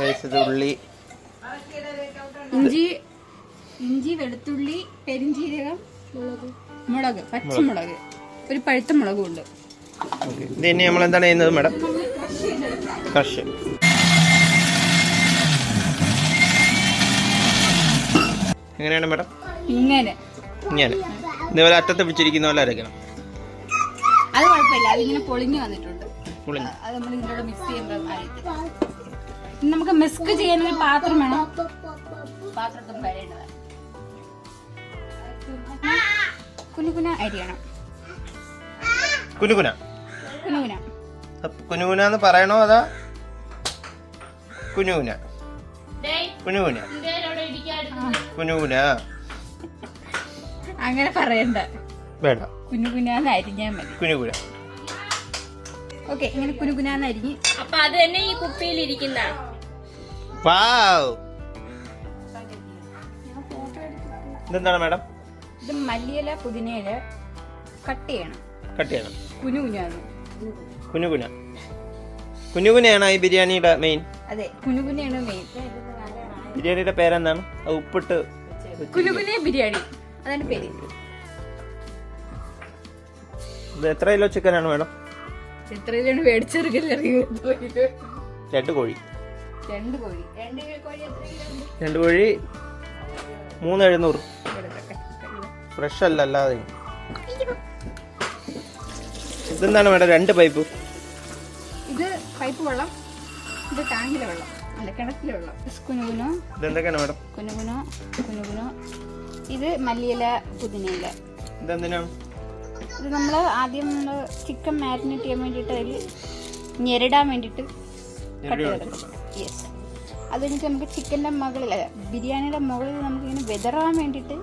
ഇത് ഉള്ളി. ഇഞ്ചി ഇഞ്ചി വെളുത്തുള്ളി പെരിഞ്ചീരകം മുളക്. പച്ചമുളക്. ഒരു പഴുത്ത മുളകും ഉണ്ട് ഇത് ഇനി നമ്മൾ എന്താണ് ചെയ്യുന്നത് മാഡം? കഷ് എങ്ങനെയാണ് മാഡം? ഇങ്ങനെ. ഇങ്ങനെ. ഇതേപോലെ അറ്റത്ത് പിടിച്ചിരിക്കുന്ന പോലെ അരക്കണം അത് കുഴപ്പമില്ല. അതിങ്ങനെ പൊളിഞ്ഞു വന്നിട്ടുണ്ട്. പൊളിഞ്ഞു. അത് നമ്മൾ ഇതിനോട് മിക്സ് ചെയ്യുമ്പോൾ നമുക്ക് മിസ്ക് ചെയ്യുന്ന ഒരു പാത്രം വേണം. പാത്രത്തും വരേണ്ടത്. കുനു കുന അരിയണം കുനുകുന. കുനു കുന. അപ്പൊ കുനുകുന എന്ന് പറയണോ അതാ കുനുകുന? കുനുകുന. കുനുകുന. അങ്ങനെ പറയണ്ട. വേണ്ട. കുനുകുനാന്ന് അരിഞ്ഞാൽ മതി. കുനുകുന. ഓക്കെ ഇങ്ങനെ കുനുകുനാന്ന് അരിഞ്ഞ്. അപ്പൊ അത് തന്നെ ഈ കുപ്പിയിൽ ഇരിക്കുന്ന. വാവ്. ഇതെന്താണ് മാഡം? ഇത് മല്ലിയില പുതിനയില കട്ട് ചെയ്യണം. കട്ട് ചെയ്യണം. കുനു കുനാണ് കുനു കുന കുനു കുനയാണ് ഈ ബിരിയാണിയുടെ മെയിൻ അതെ കുനു കുനയാണ് മെയിൻ ബിരിയാണിയുടെ പേരെന്താണ്? ഉപ്പിട്ട് കുനുകുനെ ബിരിയാണി. അതാണ് പേര്. ഇത് എത്ര കിലോ ചിക്കനാണ് മാഡം? എത്ര കിലോ രണ്ട് രണ്ട് കോഴി. രണ്ട് കോഴി. രണ്ട് കോഴി മൂന്ന് എഴുന്നൂറ് ഫ്രഷ് അല്ല അല്ലാതെ. ഇതെന്താണ് മേഡം രണ്ട് പൈപ്പ് ഇത് പൈപ്പ് വെള്ളം ഇത് ടാങ്കിലെ വെള്ളം അല്ല കിണറ്റിലെ വെള്ളം. കുനുകുനോ ഇതെന്തൊക്കെയാണ് മേഡം? കുനുകുനോ കുനുകുനോ. ഇത് മല്ലിയില പുതിനയില. ഇതെന്തിനാണ്? ഇത് നമ്മൾ ആദ്യം നമ്മൾ ചിക്കൻ മാരിനേറ്റ് ചെയ്യാൻ വേണ്ടിയിട്ട് അതിൽ ഞെരടാൻ വേണ്ടിയിട്ട് കട്ട് ചെയ്തെടുക്കും യെസ് അത് കഴിഞ്ഞിട്ട് നമുക്ക് ചിക്കന്റെ മുകളിൽ ബിരിയാണിയുടെ മുകളിൽ നമുക്ക് ഇങ്ങനെ വെതറാൻ വേണ്ടിയിട്ട്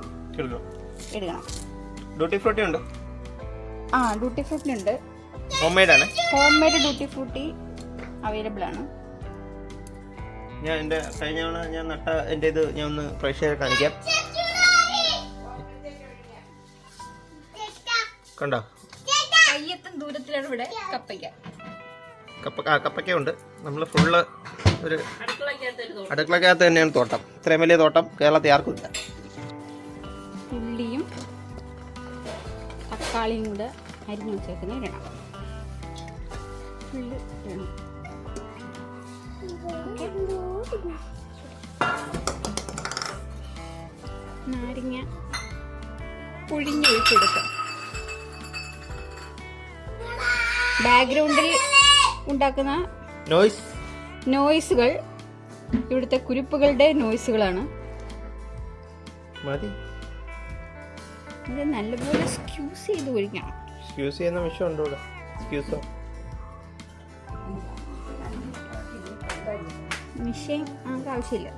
എടുക്കണം. ഡ്യൂട്ടി ഫ്രൂട്ടി ഉണ്ട്. ആ ഡ്യൂട്ടി ഫ്രൂട്ടി ഉണ്ട്. ഹോം മെയ്ഡ് ആണ്. Home made tutti frutti available ആണ്. ഞാൻ എന്റെ കഴിഞ്ഞ തവണ ഞാൻ നട്ട എന്റെ ഇത് ഞാൻ ഒന്ന് പ്രേക്ഷകരെ കാണിക്കാം. കണ്ടോ? കയ്യെത്തും ദൂരത്തിലാണ് ഇവിടെ കപ്പയ്ക്ക. കപ്പ ആ കപ്പയ്ക്ക ഉണ്ട്. നമ്മൾ ഫുള്ള് ഒരു അടുക്കളക്കകത്ത് ഒരു തോട്ടം അടുക്കളക്കകത്ത് തന്നെയാണ് തോട്ടം. ഇത്രയും വലിയ തോട്ടം കേരളത്തിൽ ആർക്കും ഇല്ല. ഉള്ളിയും തക്കാളിയും കൂടെ അരിഞ്ഞു വെച്ചേക്കുന്ന ഇടണം ഉള്ളി ഇടണം നാരങ്ങ പുഴിഞ്ഞൊഴിച്ചെടുക്കാം ബാക്ക്ഗ്രൗണ്ടിൽ ഉണ്ടാക്കുന്ന നോയ്സ് നോയ്സുകൾ ഇവിടുത്തെ കുരുപ്പുകളുടെ നോയിസുകളാണ് മതി. ഇത് നല്ലപോലെ സ്ക്യൂസ് ചെയ്ത് ഒഴിക്കണം എക്സ്ക്യൂസ് ചെയ്യുന്ന വിഷയം ഉണ്ടോ സ്ക്യൂസോ മിഷീൻ നമുക്ക് ആവശ്യമില്ല.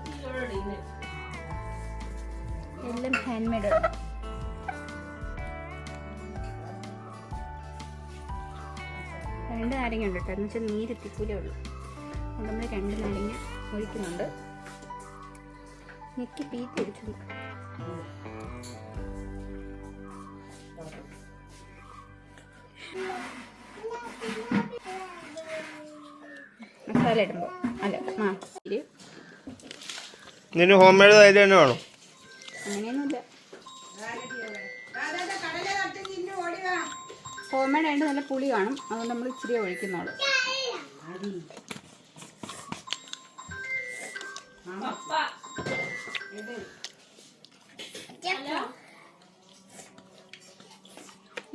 എല്ലാം ഹാൻഡ് മെയ്ഡ് രണ്ട് നാരങ്ങ ഉണ്ട് കേട്ടോ. എന്ന് വെച്ചാൽ നീരെത്തിക്കൂലേ ഉള്ളൂ. നമ്മൾ രണ്ട് നാരങ്ങ ഒഴിക്കുന്നുണ്ട്. ഞെക്കി പീറ്റ് ഒഴിച്ചു മസാല ഇടുമ്പോൾ അല്ല ആ. ഇത് ഇതിന് ഹോം മെയ്ഡ് അതിൽ തന്നെ വേണം. അങ്ങനെയൊന്നുമില്ല. ഹോംമേഡ് ആയിട്ട് നല്ല പുളി കാണും. അതുകൊണ്ട് നമ്മൾ ഇച്ചിരി ഒഴിക്കുന്നുള്ളൂ.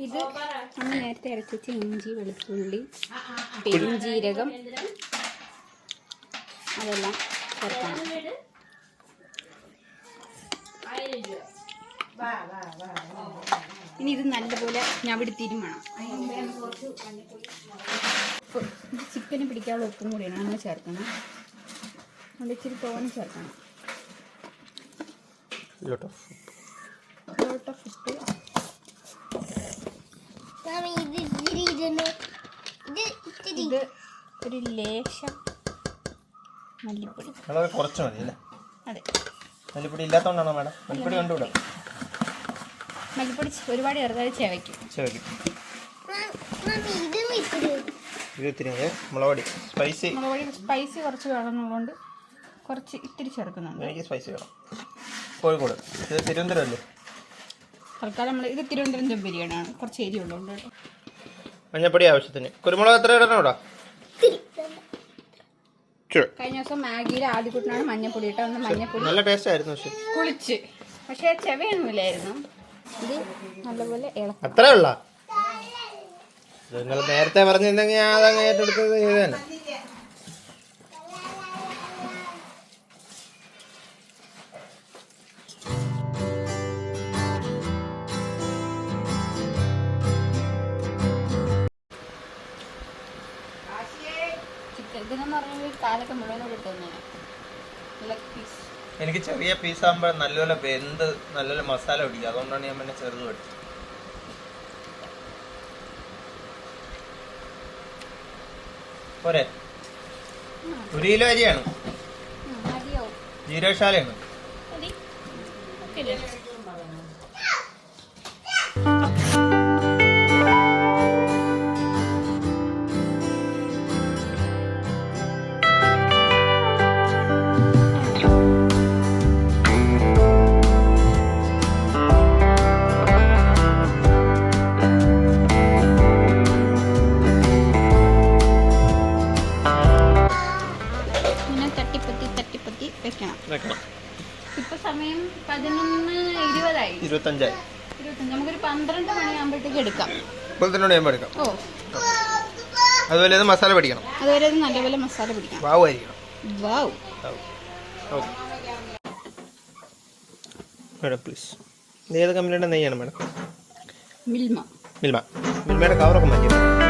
ഇത് നമ്മൾ നേരത്തെ വെച്ച ഇഞ്ചി വെളുത്തുള്ളി പെരുംജീരകം. അതെല്ലാം ചേർക്കണം. ഇനി ഇത് നല്ലപോലെ ഞവിടി തിരുമണം. ചിക്കന് പിടിക്കാനുള്ള ഉപ്പും കൂടിയാണ് നമ്മൾ ചേർക്കണം അതുകൊണ്ട് ഇച്ചിരി തോനെ ചേർക്കണം. ഇല്ലോട്ടോ ലോട്ട് ഓഫ് ഉപ്പ് ഇത് ഒരു ലേശം മല്ലിപ്പൊടി. വളരെ കുറച്ച് മതി അല്ലേ? അതെ. മല്ലിപ്പൊടി ഇല്ലാത്തതുകൊണ്ടാണോ മാഡം? മല്ലിപ്പൊടി കണ്ടുവിടാം മല്ലിപ്പൊടി ഒരുപാട് ചെറുതായി ചേവയ്ക്കും. ഇത് ഇത്തിരി. മുളക് പൊടി. സ്പൈസി മുളക് പൊടി സ്പൈസി കുറച്ച് വേണമെന്നുള്ളതുകൊണ്ട് കുറച്ച് ഇത്തിരി ചേർക്കുന്നുണ്ട്. എനിക്ക് സ്പൈസി വേണം. കോഴിക്കോട്. ഇത് തിരുവനന്തപുരം അല്ലേ തൽക്കാലം നമ്മൾ ഇത് തിരുവനന്തപുരം ദം ബിരിയാണിയാണ്. കുറച്ച് ഏരിയ ഉള്ളതുകൊണ്ട് കേട്ടോ. മഞ്ഞപ്പൊടി ആവശ്യത്തിന്. കുരുമുളക് എത്ര ഇടണം ഇവിടെ. കഴിഞ്ഞ ദിവസം മാഗിയിൽ ആദ്യ കൂട്ടിനാണ് മഞ്ഞപ്പൊടി ഇട്ടത്. ഒന്ന് മഞ്ഞപ്പൊടി നല്ല ടേസ്റ്റ് ആയിരുന്നു പക്ഷെ. കുളിച്ച്. പക്ഷേ ചെവയൊന്നുമില്ലായിരുന്നു. ഇത് നല്ലപോലെ ഇളക്കും. അത്രേ ഉള്ള? നിങ്ങൾ നേരത്തെ പറഞ്ഞിരുന്നെങ്കിൽ ഞാൻ അതങ്ങ് ഏറ്റെടുത്തത് ഇത് എനിക്ക് ചെറിയ പീസ് ആകുമ്പോൾ നല്ലപോലെ വെന്ത് നല്ലപോലെ മസാല പിടിക്കുക അതുകൊണ്ടാണ് ഞാൻ പിന്നെ ചെറുത് പഠിച്ചത് പോരെ? ഒരു കിലോ അരിയാണ്. ജീരകശാലയാണ്. വെളുത്തിനോട് ഞാൻ എടുക്കാം ഓ. അതുപോലെ ഇത് മസാല പിടിക്കണം. അതുപോലെ ഇത് നല്ലപോലെ മസാല പിടിക്കണം. വാവ് ആയിരിക്കണം. വാവ്. ഓക്കെ. Madam please. ഇത് ഏത് കമ്പനിയുടെ നെയ്യാണ് മേഡം? മിൽമ. മിൽമ. മിൽമയുടെ കവറൊക്കെ മാറ്റി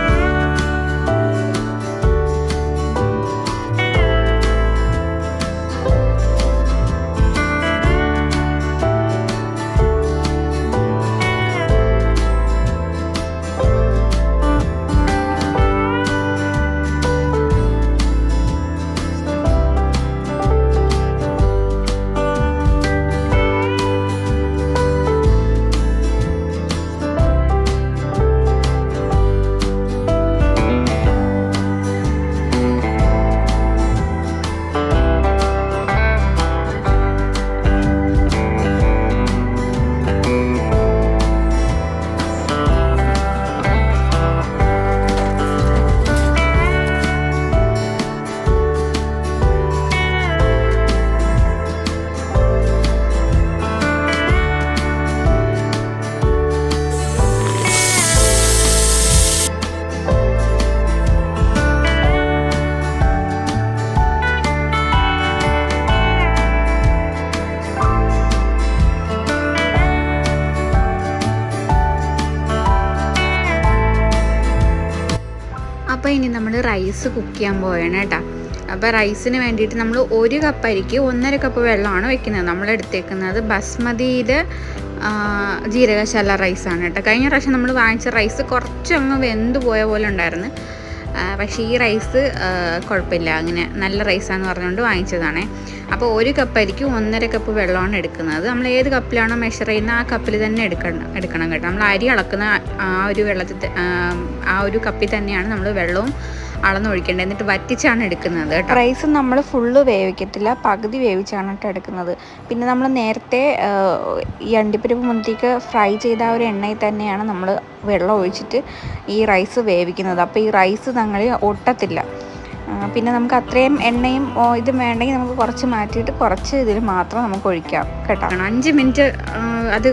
റൈസ് കുക്ക് ചെയ്യാൻ പോവുകയാണ് കേട്ടോ. അപ്പോൾ റൈസിന് വേണ്ടിയിട്ട് നമ്മൾ ഒരു കപ്പ് അരിക്ക് ഒന്നര കപ്പ് വെള്ളമാണ് വെക്കുന്നത്. നമ്മൾ എടുത്തേക്കുന്നത് ബസ്മതിയിൽ ജീരകശാല റൈസാണ് കേട്ടോ. കഴിഞ്ഞ പ്രാവശ്യം നമ്മൾ വാങ്ങിച്ച റൈസ് കുറച്ചങ്ങ് വെന്ത് പോയ പോലെ ഉണ്ടായിരുന്നു. പക്ഷേ ഈ റൈസ് കുഴപ്പമില്ല. അങ്ങനെ നല്ല റൈസാന്ന് പറഞ്ഞുകൊണ്ട് വാങ്ങിച്ചതാണ്. അപ്പോൾ ഒരു കപ്പ് അരിക്ക് ഒന്നര കപ്പ് വെള്ളമാണ് എടുക്കുന്നത്. നമ്മൾ ഏത് കപ്പിലാണോ മെഷർ ചെയ്യുന്നത് ആ കപ്പിൽ തന്നെ എടുക്കണം എടുക്കണം കേട്ടോ. നമ്മൾ അരി അളക്കുന്ന ആ ഒരു വെള്ളത്തിൽ ആ ഒരു കപ്പിൽ തന്നെയാണ് നമ്മൾ വെള്ളവും അളന്നൊഴിക്കേണ്ടത് എന്നിട്ട് വറ്റിച്ചാണ് എടുക്കുന്നത് റൈസ് നമ്മൾ ഫുള്ള് വേവിക്കത്തില്ല. പകുതി വേവിച്ചാണ് കേട്ടോ എടുക്കുന്നത്. പിന്നെ നമ്മൾ നേരത്തെ ഈ അണ്ടിപ്പരിപ്പ് മുന്തിരിക്ക് ഫ്രൈ ചെയ്ത ആ ഒരു എണ്ണയിൽ തന്നെയാണ് നമ്മൾ വെള്ളം ഒഴിച്ചിട്ട് ഈ റൈസ് വേവിക്കുന്നത്. അപ്പോൾ ഈ റൈസ് ഞങ്ങൾ ഒട്ടത്തില്ല. പിന്നെ നമുക്ക് അത്രയും എണ്ണയും ഇതും വേണ്ടെങ്കിൽ നമുക്ക് കുറച്ച് മാറ്റിയിട്ട് കുറച്ച് ഇതിൽ മാത്രം നമുക്ക് ഒഴിക്കാം കേട്ടോ. അഞ്ച് മിനിറ്റ് അത്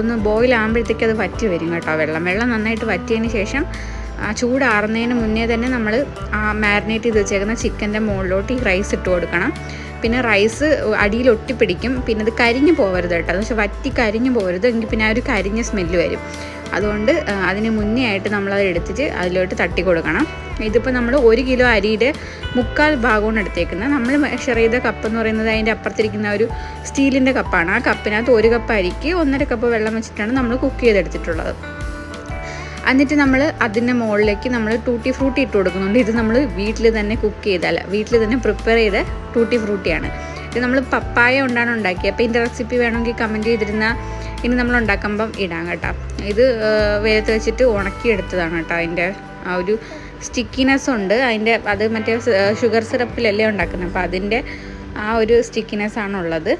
ഒന്ന് ബോയിൽ ആകുമ്പോഴത്തേക്ക് അത് വറ്റി വരും കേട്ടോ വെള്ളം. വെള്ളം നന്നായിട്ട് വറ്റിയതിന് ശേഷം ചൂടാറുന്നതിന് മുന്നേ തന്നെ നമ്മൾ മാരിനേറ്റ് ചെയ്ത് വെച്ചേക്കുന്ന ചിക്കന്റെ മുകളിലോട്ട് ഈ റൈസ് ഇട്ട് കൊടുക്കണം. പിന്നെ റൈസ് അടിയിൽ ഒട്ടിപ്പിടിക്കും. പിന്നെ അത് കരിഞ്ഞു പോകരുത് കേട്ടോ. എന്ന് വെച്ചാൽ വറ്റി കരിഞ്ഞു പോകരുത് എങ്കിൽ പിന്നെ ആ ഒരു കരിഞ്ഞ സ്മെല്ല് വരും. അതുകൊണ്ട് ആ, അതിന് മുന്നേ ആയിട്ട് നമ്മളത് എടുത്തിട്ട് അതിലോട്ട് തട്ടി കൊടുക്കണം. ഇതിപ്പോൾ നമ്മൾ ഒരു കിലോ അരിയുടെ മുക്കാൽ ഭാഗമാണ് എടുത്തേക്കുന്നത്. നമ്മൾ മെഷർ ചെയ്ത കപ്പ് എന്ന് പറയുന്നത് അതിന്റെ അപ്പുറത്തിരിക്കുന്ന ഒരു സ്റ്റീലിന്റെ കപ്പാണ് ആ കപ്പിനകത്ത് ഒരു കപ്പ് അരിക്ക് ഒന്നര കപ്പ് വെള്ളം വെച്ചിട്ടാണ് നമ്മൾ കുക്ക് ചെയ്തെടുത്തിട്ടുള്ളത്. എന്നിട്ട് നമ്മൾ അതിന്റെ മുകളിലേക്ക് നമ്മൾ ടൂട്ടി ഫ്രൂട്ടി ഇട്ട് കൊടുക്കുന്നുണ്ട്. ഇത് നമ്മൾ വീട്ടിൽ തന്നെ കുക്ക് ചെയ്തല്ല വീട്ടിൽ തന്നെ പ്രിപ്പയർ ചെയ്ത ടൂട്ടി ഫ്രൂട്ടിയാണ് ഇത് നമ്മൾ പപ്പായ കൊണ്ടാണ് ഉണ്ടാക്കിയത് അപ്പോൾ ഇതിന്റെ റെസിപ്പി വേണമെങ്കിൽ കമന്റ് ചെയ്തിരുന്ന ഇനി നമ്മൾ ഉണ്ടാക്കുമ്പം ഇടാം കേട്ടോ. ഇത് വേഗത്ത് വെച്ചിട്ട് ഉണക്കിയെടുത്തതാണ് കേട്ടോ. അതിന്റെ ആ ഒരു സ്റ്റിക്കിനെസ് ഉണ്ട്. അതിന്റെ അത് മറ്റേ ഷുഗർ സിറപ്പിലല്ലേ ഉണ്ടാക്കുന്നത്. അപ്പോൾ അതിന്റെ ആ ഒരു സ്റ്റിക്കിനെസ് ആണുള്ളത്.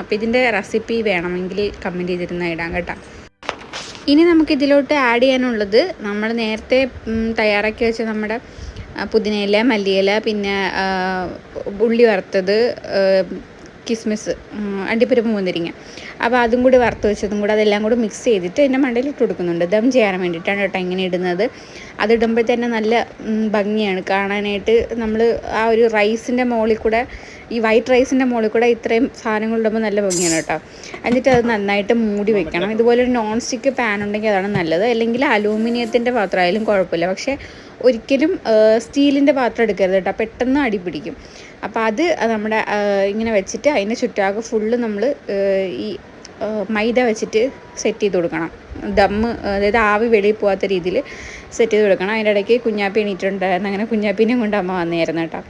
അപ്പോൾ ഇതിന്റെ റെസിപ്പി വേണമെങ്കിൽ കമന്റ് ചെയ്തിരുന്ന ഇടാം കേട്ടോ. ഇനി നമുക്ക് ഇതിലോട്ട് ആഡ് ചെയ്യാനുള്ളത് നമ്മൾ നേരത്തെ തയ്യാറാക്കി വെച്ച നമ്മുടെ പുതിനയില മല്ലിയില പിന്നെ ഉള്ളി വറുത്തത് കിസ്മിസ് അണ്ടിപ്പരിപ്പ് മുന്തിരിങ്ങ അപ്പോൾ അതും കൂടി വറുത്ത് വെച്ചതും കൂടി അതെല്ലാം കൂടി മിക്സ് ചെയ്തിട്ട് എന്റെ മണ്ടയിൽ ഇട്ട് കൊടുക്കുന്നുണ്ട്. ദം ചെയ്യാൻ വേണ്ടിയിട്ടാണ് കേട്ടോ ഇങ്ങനെ ഇടുന്നത്. അതിടുമ്പോൾ തന്നെ നല്ല ഭംഗിയാണ്. കാണാനായിട്ട് നമ്മൾ ആ ഒരു റൈസിന്റെ മുകളിൽ കൂടെ ഈ വൈറ്റ് റൈസിന്റെ മുകളിൽ കൂടെ ഇത്രയും സാധനങ്ങൾ ഇടുമ്പോൾ നല്ല ഭംഗിയാണ് കേട്ടോ. എന്നിട്ട് അത് നന്നായിട്ട് മൂടി വെക്കണം. ഇതുപോലെ ഒരു നോൺ സ്റ്റിക്ക് പാൻ ഉണ്ടെങ്കിൽ അതാണ് നല്ലത്. അല്ലെങ്കിൽ അലൂമിനിയത്തിന്റെ പാത്രമായാലും കുഴപ്പമില്ല. പക്ഷേ ഒരിക്കലും സ്റ്റീലിന്റെ പാത്രം എടുക്കരുത് കേട്ടോ. പെട്ടെന്ന് അടി പിടിക്കും. അപ്പോൾ അത് നമ്മുടെ ഇങ്ങനെ വെച്ചിട്ട് അതിന്റെ ചുറ്റാകെ ഫുള്ള് നമ്മൾ ഈ മൈദ വെച്ചിട്ട് സെറ്റ് ചെയ്ത് കൊടുക്കണം. ദമ്മ് അതായത് ആവി വെളിയിൽ പോകാത്ത രീതിയിൽ സെറ്റ് ചെയ്ത് കൊടുക്കണം. അതിന്റെ ഇടയ്ക്ക് കുഞ്ഞാപ്പി എണീറ്റുണ്ടായിരുന്നു അങ്ങനെ കുഞ്ഞാപ്പിനെയും കൊണ്ട് അമ്മ വന്നായിരുന്നു കേട്ടോ.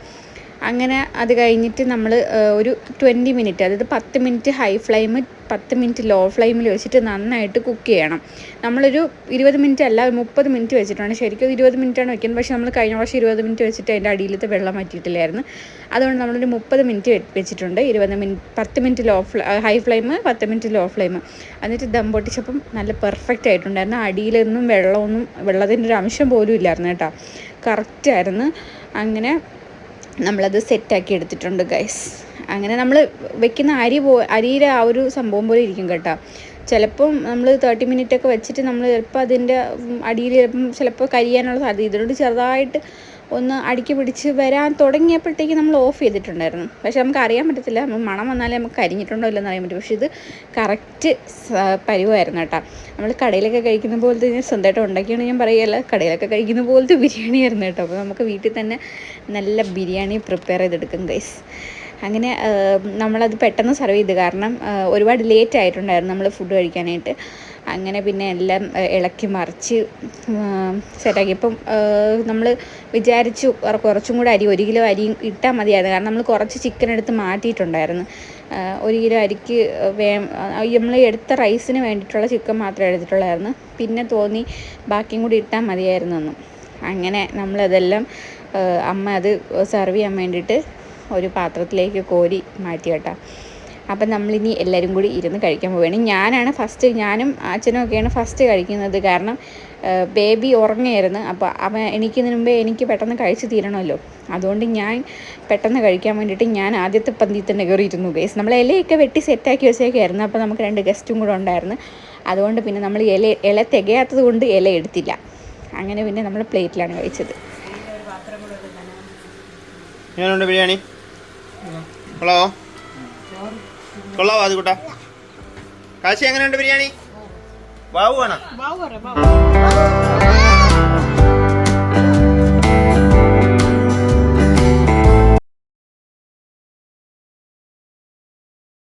അങ്ങനെ അത് കഴിഞ്ഞിട്ട് നമ്മൾ ഒരു ട്വന്റി മിനിറ്റ് അതായത് പത്ത് മിനിറ്റ് ഹൈ ഫ്ലെയിം പത്ത് മിനിറ്റ് ലോ ഫ്ലെയിമിൽ വെച്ചിട്ട് നന്നായിട്ട് കുക്ക് ചെയ്യണം. നമ്മളൊരു ഇരുപത് മിനിറ്റ് അല്ല മുപ്പത് മിനിറ്റ് വെച്ചിട്ടാണ് ശരിക്കും ഇരുപത് മിനിറ്റാണ് വെക്കുന്നത്. പക്ഷേ നമ്മൾ കഴിഞ്ഞ പ്രാവശ്യം ഇരുപത് മിനിറ്റ് വെച്ചിട്ട് അതിന്റെ അടിയിലത്തെ വെള്ളം മാറ്റിയിട്ടില്ലായിരുന്നു അതുകൊണ്ട് നമ്മളൊരു മുപ്പത് മിനിറ്റ് വെച്ചിട്ടുണ്ട്. ഇരുപത് മിനിറ്റ് പത്ത് മിനിറ്റ് ലോ ഹൈ ഫ്ലെയിം പത്ത് മിനിറ്റ് ലോ ഫ്ലെയിം. എന്നിട്ട് ദം പൊട്ടിച്ചപ്പം നല്ല പെർഫെക്റ്റ് ആയിട്ടുണ്ടായിരുന്നു. അടിയിലൊന്നും വെള്ളമൊന്നും വെള്ളത്തിന്റെ ഒരു അംശം പോലും ഇല്ലായിരുന്നു കേട്ടോ. കറക്റ്റായിരുന്നു. അങ്ങനെ നമ്മളത് സെറ്റാക്കി എടുത്തിട്ടുണ്ട് ഗൈസ് അങ്ങനെ നമ്മൾ വെക്കുന്ന അരി പോ അരിയിലെ ആ ഒരു സംഭവം പോലെ ഇരിക്കും കേട്ടോ. ചിലപ്പം നമ്മൾ തേർട്ടി മിനിറ്റ് ഒക്കെ വെച്ചിട്ട് നമ്മൾ ചിലപ്പോൾ അതിന്റെ അടിയിൽ ചിലപ്പം ചിലപ്പോൾ കരിയാനുള്ള സാധ്യത ഇതിനോട് ചെറുതായിട്ട് ഒന്ന് അടുക്കി പിടിച്ച് വരാൻ തുടങ്ങിയപ്പോഴത്തേക്ക് നമ്മൾ ഓഫ് ചെയ്തിട്ടുണ്ടായിരുന്നു. പക്ഷേ നമുക്ക് അറിയാൻ പറ്റത്തില്ല. നമ്മൾ മണം വന്നാലേ നമുക്ക് കരിഞ്ഞിട്ടുണ്ടോ ഇല്ലെന്ന് അറിയാൻ പറ്റും. പക്ഷേ ഇത് കറക്റ്റ് പരിവായിരുന്നു കേട്ടോ. നമ്മൾ കടയിലൊക്കെ കഴിക്കുന്ന പോലത്തെ ഞാൻ സ്വന്തമായിട്ട് ഉണ്ടാക്കിയാണ് ഞാൻ പറയുകയല്ല. കടയിലൊക്കെ കഴിക്കുന്ന പോലത്തെ ബിരിയാണി ആയിരുന്നു കേട്ടോ. അപ്പോൾ നമുക്ക് വീട്ടിൽ തന്നെ നല്ല ബിരിയാണി പ്രിപ്പയർ ചെയ്തെടുക്കും ഗൈസ് അങ്ങനെ നമ്മളത് പെട്ടെന്ന് സെർവ് ചെയ്ത്. കാരണം ഒരുപാട് ലേറ്റ് ആയിട്ടുണ്ടായിരുന്നു നമ്മൾ ഫുഡ് കഴിക്കാനായിട്ട്. അങ്ങനെ പിന്നെ എല്ലാം ഇളക്കി മറിച്ച് സെറ്റാക്കി ഇപ്പം നമ്മൾ വിചാരിച്ചു കുറച്ചും കൂടെ അരി ഒരു കിലോ അരി ഇട്ടാൽ മതിയായിരുന്നു. കാരണം നമ്മൾ കുറച്ച് ചിക്കൻ എടുത്ത് മാറ്റിയിട്ടുണ്ടായിരുന്നു. ഒരു കിലോ അരിക്ക് വേ നമ്മൾ എടുത്ത റൈസിന് വേണ്ടിയിട്ടുള്ള ചിക്കൻ മാത്രമേ എടുത്തിട്ടുള്ളായിരുന്നു. പിന്നെ തോന്നി ബാക്കിയും കൂടി ഇട്ടാൽ മതിയായിരുന്നു അങ്ങനെ നമ്മളതെല്ലാം അമ്മ അത് സെർവ് ചെയ്യാൻ വേണ്ടിയിട്ട് ഒരു പാത്രത്തിലേക്ക് കോരി മാറ്റി കേട്ടോ. അപ്പം നമ്മളിനി എല്ലാവരും കൂടി ഇരുന്ന് കഴിക്കാൻ പോവുകയാണ്. ഞാനാണ് ഫസ്റ്റ് ഞാനും അച്ഛനും ഒക്കെയാണ് ഫസ്റ്റ് കഴിക്കുന്നത്. കാരണം ബേബി ഉറങ്ങായിരുന്നു അപ്പോൾ അവൻ എണീക്കുന്നതിന് മുമ്പേ എനിക്ക് പെട്ടെന്ന് കഴിച്ച് തീരണമല്ലോ. അതുകൊണ്ട് ഞാൻ പെട്ടെന്ന് കഴിക്കാൻ വേണ്ടിയിട്ട് ഞാൻ ആദ്യത്തെ പന്തി തന്നെ കയറി ഇരുന്നു ഗേസ് നമ്മൾ ഇലയൊക്കെ വെട്ടി സെറ്റാക്കി വെച്ചേക്കായിരുന്നു. അപ്പോൾ നമുക്ക് രണ്ട് ഗസ്റ്റും കൂടെ ഉണ്ടായിരുന്നു. അതുകൊണ്ട് പിന്നെ നമ്മൾ ഇല ഇല തികയാത്തത് കൊണ്ട് ഇല എടുത്തില്ല. അങ്ങനെ പിന്നെ നമ്മൾ പ്ലേറ്റിലാണ് കഴിച്ചത്. ഞാനുണ്ട് ബിരിയാണി. ഹലോ കൊള്ളാവോ അത് കൂട്ടാ കാശി എങ്ങനെയുണ്ട് ബിരിയാണി? വാവ് വേണം.